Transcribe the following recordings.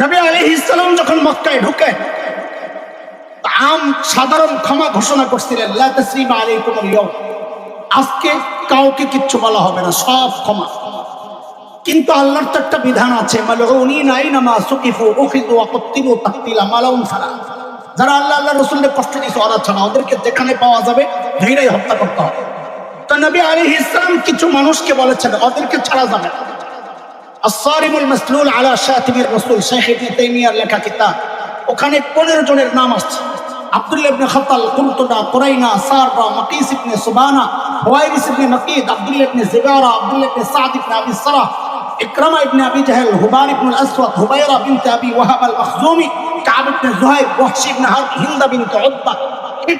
নবী আলী ইসলাম যখন মক্কায় ঢুকে, আম সাধারণ ক্ষমা ঘোষণা করছিলেন। আজকে কাউকে কিচ্ছু বলা হবে না, সব ক্ষমা। কিন্তু আল্লাহর তো একটা বিধান আছে যারা আল্লাহ কষ্ট ওরা ছাড়া ওদেরকে যেখানে পাওয়া যাবে ধীরেই হত্যা করতে হবে। তো নবী আলী কিছু মানুষকে বলেছেন, ওদেরকে ছাড়া যাবে না। আসারিমুল মাসলুল আলা শাতিমির রাসূল শেখ ইবনে তাইমিয়ার লেখা কিতাব। ওখানে 15 জনের নাম আসছে Abdullah ibn Khatal কুলতুদা Quraina, Sarah, Miqyas Subabah Huwairith ibn Maqid, Abdullah ibn Zibara, Abdullah ibn Saad ibn Abi Sarah Ikrima ইবনে আবি জাহেল হুবার ইবনে আসওয়াদ হুবাইরা বিনতে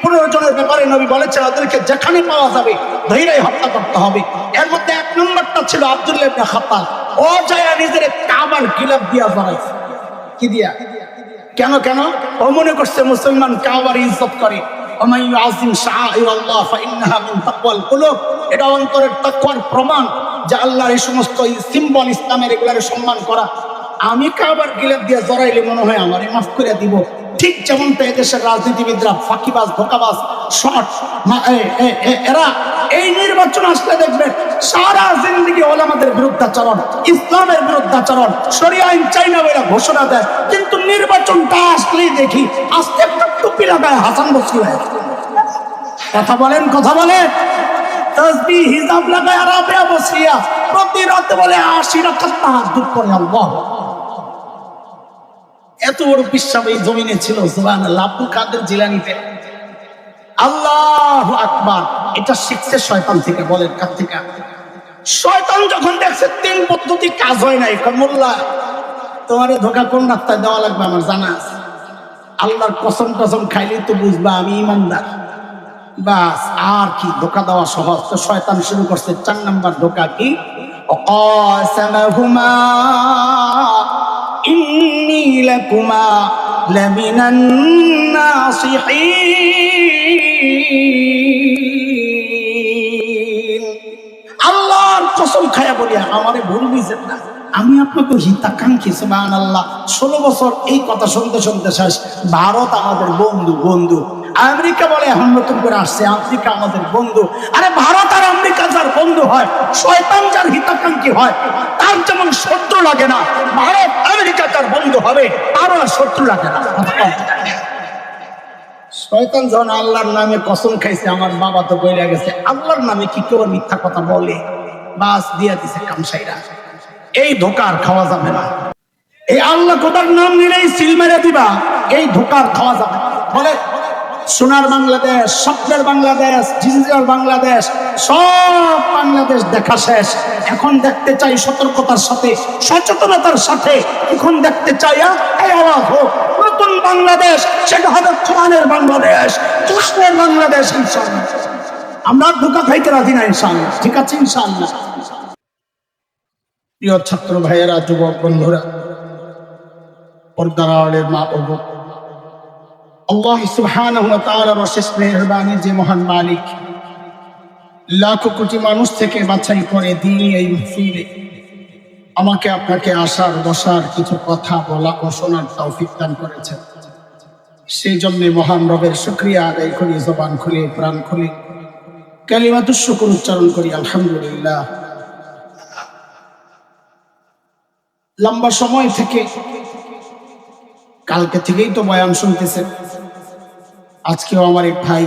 পনেরো জনের ব্যাপারে নবী বলেছেন যেখানে পাওয়া যাবে ধৈর্য হত্যা করতে হবে। এর মধ্যে এক নম্বরটা ছিল আব্দুল্লাহ ইবনে খাত্তাব। ও নিজের কাবার গিলাপ দিয়া বানাইছে কি দিয়া? কেন কেন? ও মনে করছে মুসলমান কাবার ইজ্জত করে। এটা অন্তরের তাকওয়ার প্রমাণ যে আল্লাহর এই সমস্ত সিম্বল ইসলামের এগুলার সম্মান করা আমি কাবার গিলাপ দিয়ে জড়াইলে মনে হয় আমারে মাফ করে দিব। ঠিক যেমন যেমনটা এদেশের রাজনীতিবিদরা ফাঁকিবাজ, ধোকাবাজ শট এরা এই নির্বাচন আসলে দেখবেন, সারা জিন্দগি ওলামাদের বিরুদ্ধাচরণ, ইসলামের বিরুদ্ধাচরণ সরিয়া আইন চাই না বলে ঘোষণা দেয়। কিন্তু নির্বাচনটা আসলেই দেখি, আস্তে একটা টুপি লাগায় হাসান বসি হয়ে কথা বলেন কথা বলেন। তসবি হিসাব লাগায় আরাবে বসিয়া প্রতি রাতে বলে আশি রাখাত তাহাজ্জুদ করে আল্লাহ। এত বড় বিশ্বাম এই জমিনে ছিল সুবাহ আব্দুল কাদের জিলানিতে। আল্লাহ আকবার, এটা শিখছে শয়তান থেকে বলেন কার থেকে। শয়তান যখন দেখছে তিন পদ্ধতি কাজ হয় নাই মোল্লা, তোমার ধোকা কোন রাস্তায় দেওয়া লাগবে আমার জানা আছে। আল্লাহর কসম কসম খাইলে তো বুঝবা, আমি ইমানদার। বাস, আর কি, ধোকা দেওয়া সহজ। তো শয়তান শুরু করছে, চার নাম্বার ধোকা কি? অকসমা لكما لمن الناصحين আল্লাহর কসম খায়া বলি আমারে ভুল বুঝেন না আমি আপনাকে হিতাকাঙ্ক্ষী সুবাহ আল্লাহ ষোলো বছর এই কথা শুনতে শুনতে শেষ ভারত আমাদের বন্ধু বন্ধু আমেরিকা বলে এখন নতুন করে আসছে আফ্রিকা আমাদের বন্ধু আরে ভারত আর হয়, শয়তান যার হিতাকাঙ্ক্ষী হয়, তার যেমন শত্রু লাগে না, ভারত আমেরিকা বন্ধু হবে, তারও শত্রু লাগে না। শয়তান যখন আল্লাহর নামে কসম খাইছে, আমার বাবা তো বইলে গেছে, আল্লাহর নামে কি কেউ মিথ্যা কথা বলে? বাস দিয়া দিছে কামসাইরা। এই ধোকার খাওয়া যাবে না। এই আল্লাহ কোথার নাম নিলেই সিল মেরে দিবা, এই ধোকার খাওয়া যাবে বলে সোনার বাংলাদেশ স্বপ্নের বাংলাদেশ ডিজিটাল বাংলাদেশ সব বাংলাদেশ দেখা শেষ। এখন দেখতে চাই সতর্কতার সাথে সচেতনতার সাথে। এখন দেখতে চাই হোক নতুন বাংলাদেশ সেটা হবে কোরআনের বাংলাদেশ কৃষ্ণের বাংলাদেশ ইনশাআল্লাহ। আমরা ধোকা খাইতে রাজি না ইনশাআল্লাহ। ঠিক আছে ইনশাআল্লাহ। প্রিয় ছাত্র ভাইয়েরা যুবক বন্ধুরা পর্দার আড়ের মা বোন, আল্লাহ তাআলার অশেষ মেহেরবানি যে মহান মালিক। লাখো কোটি মানুষ থেকে বাছাই করে দিয়ে এই মাহফিলে। আমাকে আপনাকে আসার বসার কিছু কথা বলা ও শোনার তৌফিক দান করেছেন। সেই জন্য মহান রবের শুক্রিয়া আদায় করি, জবান খুলে, প্রাণ খুলে। কালিমাতুর শুকুর উচ্চারণ করি, আলহামদুলিল্লাহ। লম্বা সময় থেকে কালকে থেকেই তো বয়ান শুনতেছে। আজকেও আমার এক ভাই।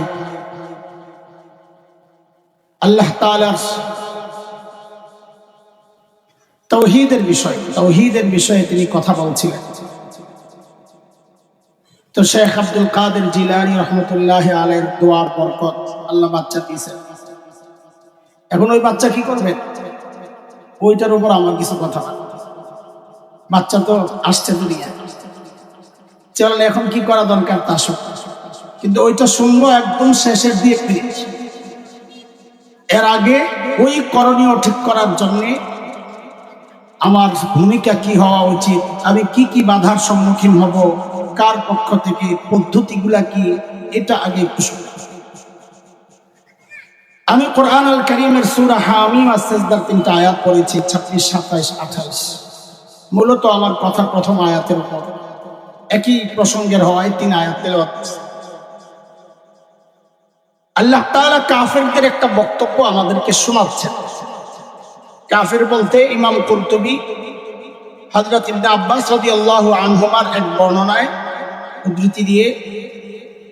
আল্লাহ তৌহিদের বিষয়, তৌহিদের বিষয়ে তিনি কথা বলছিলেন। তো শেখ আব্দুল কাদের জিলানি রহমতুল্লাহ আলের দোয়ার বরকত আল্লাহ বাচ্চা দিয়েছেন। এখন ওই বাচ্চা কি করবে? ওইটার উপর আমার কিছু কথা। বাচ্চা তো আসছে দুনিয়া চলেন, এখন কি করা দরকার তা সব কিন্তু ওইটা শুনব একদম শেষের মিনিট এর আগে ওই করণীয় ঠিক করার জন্য আমার ভূমিকা কি হওয়া উচিত? আমি কি কি বাধার সম্মুখীন হব? কার পক্ষ থেকে? পদ্ধতিগুলা কি? এটা আগে আমি কোরআন আল করিমের সুরা হামিম আর সেজদার তিনটা আয়াত পড়েছি, ছাব্বিশ, সাতাইশ, আঠাইশ। মূলত আমার কথা প্রথম আয়াতের উপর। একই প্রসঙ্গের হওয়ায় তিন আয়াত আল্লাহ তাআলা কাফেরদের একটা বক্তব্য আমাদেরকে শোনাচ্ছেন। কাফের বলতে ইমাম কুরতুবী, হযরত ইবনে আব্বাস রাদিয়াল্লাহু আনহুমার এক বর্ণনায় উদ্ধৃতি দিয়ে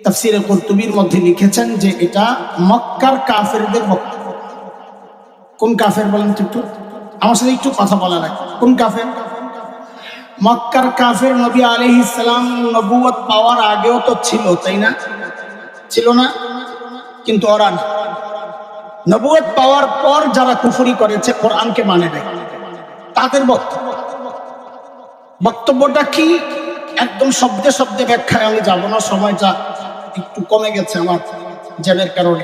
তাফসিরে কুরতুবীর মধ্যে লিখেছেন যে এটা মক্কার কাফেরদের বক্তব্য। কোন কাফের বলেন একটু? আমার সাথে একটু কথা বলা রাখ কোন কাফের? মক্কার কাফের নবী আলাইহিস সালাম নবুয়ত পাওয়ার আগেও তো ছিল, তাই না? ছিল না? কিন্তু ওরা না। পাওয়ার পর যারা কুফুরি করেছে, কোরআনকে মানে নাই। তাদের বক্তব্য। বক্তব্যটা কি? একদম শব্দে শব্দে ব্যাখ্যায় আমি যাব না, সময়টা একটু কমে গেছে আমার জ্যামের কারণে।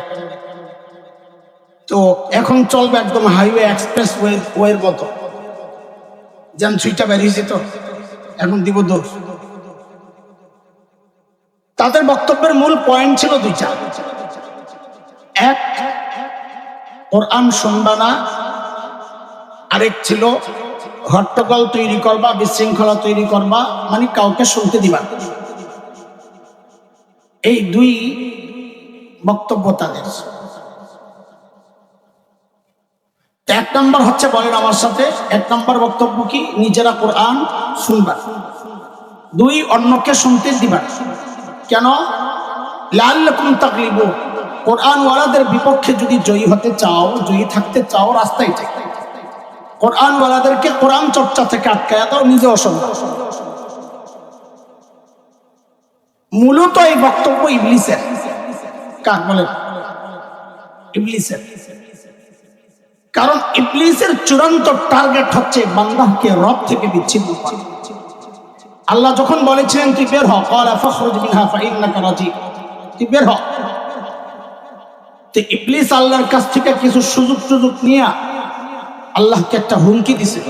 তো এখন চলবে একদম হাইওয়ে এক্সপ্রেস ওয়ে ওয়ের মতো। যেন ছুইটা বেরিয়েছে তো? এখন দিব দোষ। তাদের বক্তব্যের মূল পয়েন্ট ছিল দুইটা। এক, কোরআন শুনবা না। আরেক ছিল, হট্টগোল তৈরি করবা, বিশৃঙ্খলা তৈরি করবা মানে কাউকে শুনতে দিবা এই দুই বক্তব্য তাদের এক নম্বর হচ্ছে বলেন আমার সাথে, এক নম্বর বক্তব্য কি? নিজেরা কোরআন শুনবা। দুই, অন্যকে শুনতে দিবা। না। কেন? লাল্লাকুম তাকলিবু কোরআন ওয়ালাদের বিপক্ষে যদি জয়ী হতে চাও, জয়ী থাকতে চাও, রাস্তায় ঠিক কোরআন ওয়ালাদেরকে কোরআন চর্চা থেকে আটকায় দাও, নিজে অসম্ভব মূলত এই বক্তব্য ইবলিসের। কাক বলেন? ইবলিসের। কারণ ইবলিসের চূড়ান্ত টার্গেট হচ্ছে বান্দাহকে রব থেকে বিচ্ছিন্ন করা। আল্লাহ যখন বলেছিলেন, তুই বের হ। ক্বালা, ফাখরুজ মিনহা, ফাইন্নাকা রাজিম তুই বের হ। তো ইবলিস আল্লাহর কাছ থেকে কিছু সুযোগ সুযোগ নিয়ে আল্লাহকে একটা হুমকি দিছে।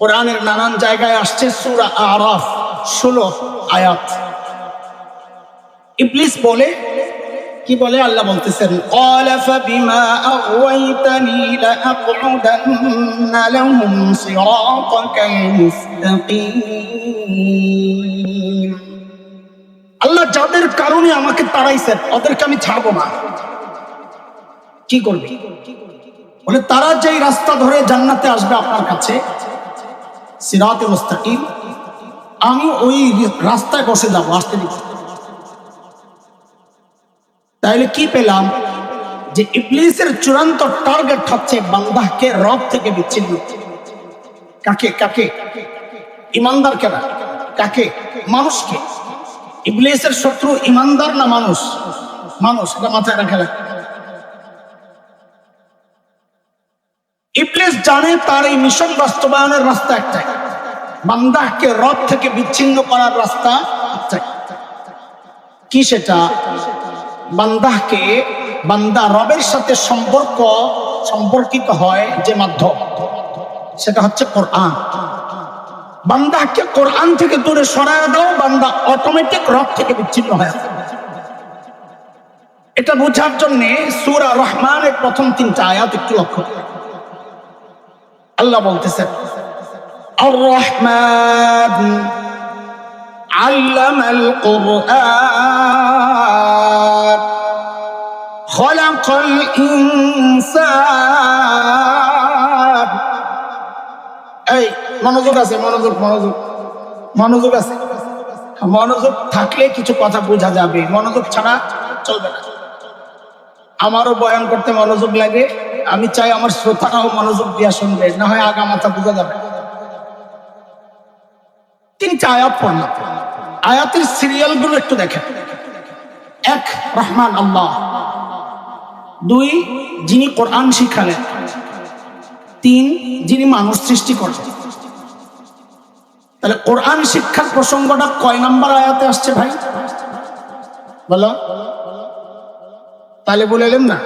কোরআনের নানান জায়গায় আসছে সূরা আরাফ, ষোলো আয়াত। ইবলিস বলে কি বলে আল্লাহ বলতেছেন? আল্লাহ যাদের কারণে আমাকে তাড়াইছেন ওদেরকে আমি ছাড়বো না। কি করবে? বলে তারা যেই রাস্তা ধরে জান্নাতে আসবে আপনার কাছে সিরাতে মুস্তাকিম আমি ওই রাস্তায় বসে যাব আসতে দিচ্ছি। তাহলে কি পেলাম? যে ইবলিসের চূড়ান্ত টার্গেট হচ্ছে বান্দাহকে রব থেকে বিচ্ছিন্ন। কাকে কাকে? ইমানদার কেনা কাকে? মানুষকে। ইবলিসের শত্রু ইমানদার না মানুষ? মানুষ, এটা মাথায় রাখা লাগে ইবলিস জানে তার এই মিশন বাস্তবায়নের রাস্তা একটাই। বান্দাহকে রব থেকে বিচ্ছিন্ন করার রাস্তা একটাই। কি সেটা? বান্দাহকে বান্দা রবের সাথে সম্পর্ক, সম্পর্কিত হয় যে মাধ্যম, সেটা হচ্ছে কোরআন। বান্দাকে কোরআন থেকে দূরে সরায় দাও, বান্দা অটোমেটিক রব থেকে বিচ্ছিন্ন হয় এটা বোঝার জন্য সুরা রহমানের প্রথম তিনটা আয়াত একটু লক্ষ্য আল্লাহ বলতেছে আর রহমান আল্লামাল কোরআন। خلق الإنسان এই মনোযোগ আছে মনোযোগ মনোযোগ মনোযোগ আছে মনোযোগ থাকলে কিছু কথা বোঝা যাবে মনোযোগ ছাড়া চলবে না আমারও বয়ান করতে মনোযোগ লাগে আমি চাই আমার শ্রোতারাও মনোযোগ দিয়া শুনবে না হয় আগা মাথা বোঝা যাবে তিনটা আয়াত পড়লাম আয়াতের সিরিয়াল গুলো একটু দেখেন এক রহমান আল্লাহ দুই, যিনি কোরআন শিখালেন তিন, যিনি মানুষ সৃষ্টি করেন তাহলে কোরআন শিক্ষার প্রসঙ্গটা কয় নাম্বার আয়াতে আসছে ভাই? বলো। তাহলে বলে এলেন না?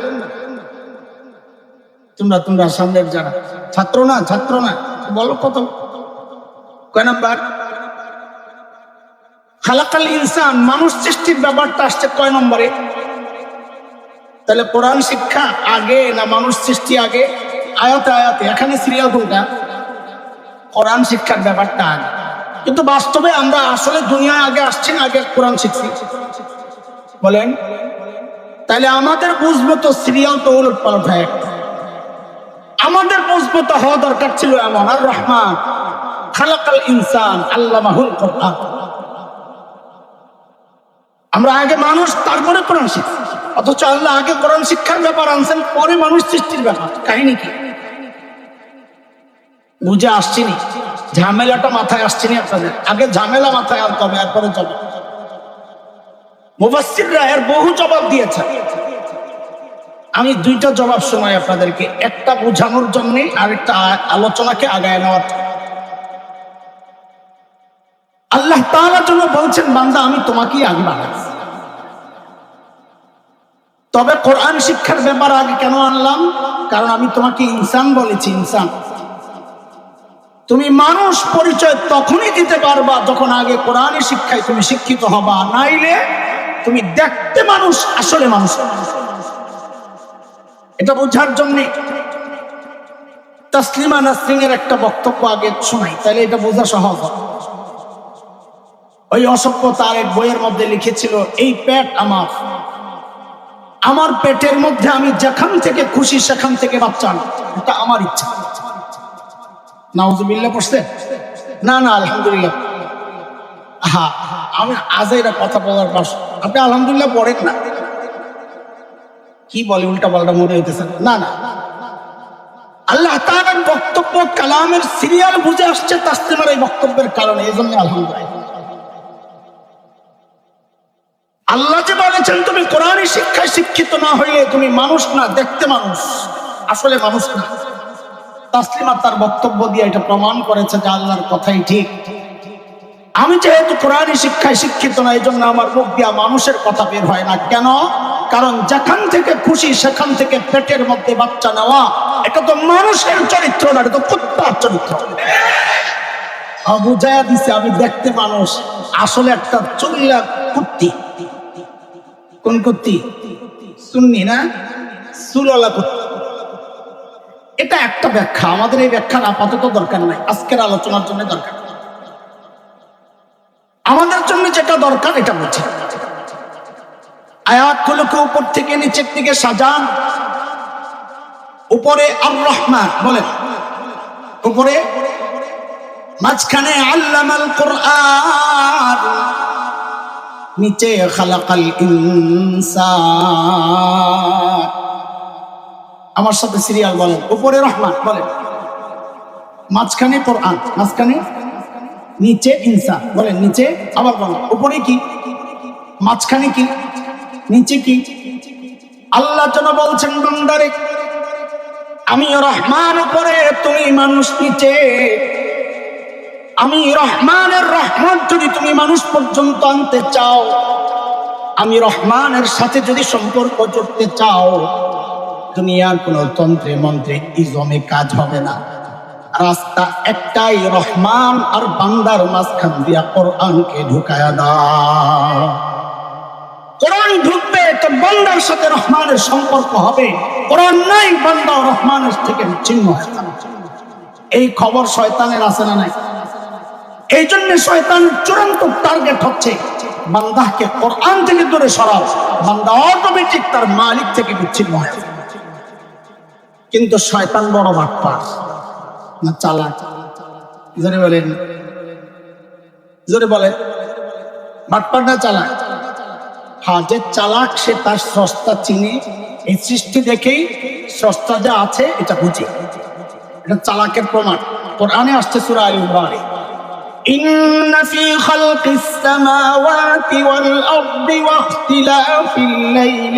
তোমরা তোমরা সামনের যারা। ছাত্র না ছাত্র না, বলো কত। কয় নাম্বার? খালাকাল ইনসান, মানুষ সৃষ্টির ব্যাপারটা আসছে কয় নম্বরে? তাহলে কোরআন শিক্ষা আগে না মানুষ সৃষ্টি আগে? আয়াতে আয়াতে, এখানে সিরিয়াল কোনটা কোরআন শিক্ষার ব্যাপারটা আগে। কিন্তু বাস্তবে আমরা আসলে দুনিয়ায় আগে আসছি না, আগে কোরআন শিখছি। বলেন? তাহলে আমাদের বুঝব তো সিরিয়াল তো উলট পালট হয়ে। আমাদের বুঝব তো হওয়া দরকার ছিল এমন। আর রহমান, খালাকাল ইনসান আল্লাহ কোরআন। আমরা আগে মানুষ, তারপরে কোরআন শিখছি। অথচ আল্লাহ আগে কোরআন শিক্ষার ব্যাপার আনছেন, পরে মানুষ সৃষ্টির ব্যাপার। কাহিনী কি? বুঝে আসছিনি ঝামেলাটা মাথায় আসছিনি আপনাদের? আগে ঝামেলা মাথায় আনতে হবে, এরপরে জবাব। মুবাসিররা এর বহু জবাব দিয়েছে আমি দুইটা জবাব শোনাই আপনাদেরকে। একটা বোঝানোর জন্য, আরেকটা আ- আলোচনাকে আগায় নেওয়ার আল্লাহ তাআলার জন্য বলছেন, বান্দা, আমি তোমাকেই আগে বানাইছি তবে কোরআন শিক্ষার ব্যাপার আগে কেন আনলাম? কারণ আমি তোমাকে ইনসান বলেছি, ইনসান। তুমি মানুষ পরিচয় তখনই দিতে পারবা যখন আগে কোরআনের শিক্ষায় তুমি শিক্ষিত হবা। নাইলে তুমি দেখতে মানুষ, আসলে মানুষ। এটা বোঝার জন্য তাসলিমা নাসরিন এর একটা বক্তব্য আগে শোনাই তাহলে এটা বোঝা সহজ হবে। ওই অসভ্য তার এক বইয়ের মধ্যে লিখেছিল, এই পেট আমার। আমার পেটের মধ্যে আমি যেখান থেকে খুশি সেখান থেকে বাচ্চা এটা আমার ইচ্ছা। নাউজুবিল্লাহ পড়ছে? না না, আলহামদুলিল্লাহ। হ্যাঁ আমি আজ এটা কথা বলার পাশ আপনি আলহামদুলিল্লাহ পড়েন না? কি বলে, উল্টা পাল্টা মনে হইতেছে না না। আল্লাহ তাআলার বক্তব্য, কালামের সিরিয়াল বুঝে আসছে তাসলিমার এই বক্তব্যের কারণে। এই জন্য আলহামদুলিল্লাহ। আল্লাহ যে বলেছেন, তুমি কোরআনই শিক্ষায় শিক্ষিত না হইলে তুমি মানুষ না, দেখতে মানুষ, আসলে মানুষ না। তাসলিমা তার বক্তব্য দিয়ে এটা প্রমাণ করেছে যে আল্লাহর কথাই ঠিক। আমি যেহেতু কোরআনই শিক্ষায় শিক্ষিত না এই জন্য আমার মুখ দিয়া মানুষের কথা বের হয় না। কেন? কারণ যেখান থেকে খুশি, সেখান থেকে পেটের মধ্যে বাচ্চা নেওয়া, এটা তো মানুষের চরিত্র না, এটা তো কুত্তার চরিত্র। বুঝাইয়া দিছে, আমি দেখতে মানুষ, আসলে একটা চুল্লা কুত্তি। কোন কুত্তি শুননি না? সুলালা কুত্তি এটা একটা ব্যাখ্যা। আমাদের এই ব্যাখ্যার আপাতত দরকার নাই। আজকের আলোচনার জন্য দরকার। আমাদের জন্য যেটা দরকার, এটা বুঝে। আয়াতগুলোকে উপর থেকে নিচের দিকে সাজান। উপরে আর রহমান বলেন। উপরে মাঝখানে আল্লামাল কোরআন। নিচে খালাকাল ইনসান। আমার সাথে সিরিয়াল বলেন, উপরে রহমান বলেন। মাঝখানে কোরআন, মাঝখানে নিচে ইনসান বলেন, নিচে আবার বলেন, উপরে কি? মাঝখানে কি? নিচে কি? আল্লাহ যেন বলছেন, বান্দারে আমি রহমান উপরে, তুমি মানুষ নিচে। আমি রহমানের রহমান যদি তুমি মানুষ পর্যন্ত আনতে চাও, আমি রহমানের সাথে যদি সম্পর্ক জড়তে চাও, দুনিয়ার কোন তন্ত্রে মন্ত্রে ইজমে কাজ হবে না। রাস্তা একটাই রহমান আর বান্দার মাঝখান দিয়া কোরআনকে ঢুকায়া দাও। কোরআন ঢুকবে তো বান্দার সাথে রহমানের সম্পর্ক হবে। কোরআন নাই, বান্দা রহমানের থেকে যাবে। এই খবর শয়তানের আছে না নাই? এই জন্য শয়তান চূড়ান্ত টার্গেট হচ্ছে। বান্দাকে কোরআন থেকে দূরে সরাও। বান্দা অটোমেটিক তার মালিক থেকে বিচ্ছিন্ন হয়ে। কিন্তু শয়তান বড় বাটপা না চালাক? জোরে বলেন। জোরে বলে। বাটপার না চালাক? হ্যাঁ যে চালাক সে তার সস্তা চিনে। এই সৃষ্টি দেখেই সস্তা যা আছে এটা বুঝে। এটা চালাকের প্রমাণ। কোরআনে আসছে সুরা আলী إن في خلق السماوات والأرض واختلاف الليل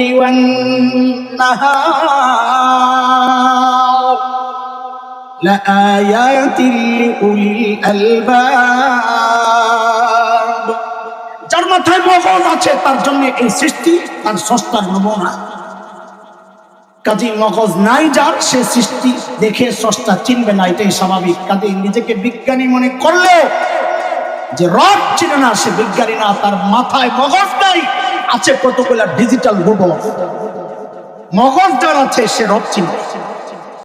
والنهار لآيات لأولي الألباب যার মাথায় মগজ আছে তার জন্য এই সৃষ্টি তার সস্তার নমুনা কাজে মগজ নাই যার, সে সৃষ্টি দেখে স্রষ্টা চিনবে না, এটাই স্বাভাবিক। কাজে নিজেকে বিজ্ঞানী মনে করলে যে রব চিনে না, সে বিজ্ঞানী না, তার মাথায় মগজ নাই, আছে কতগুলা ডিজিটাল রোবট মগজ যার আছে, সে রব চিনবে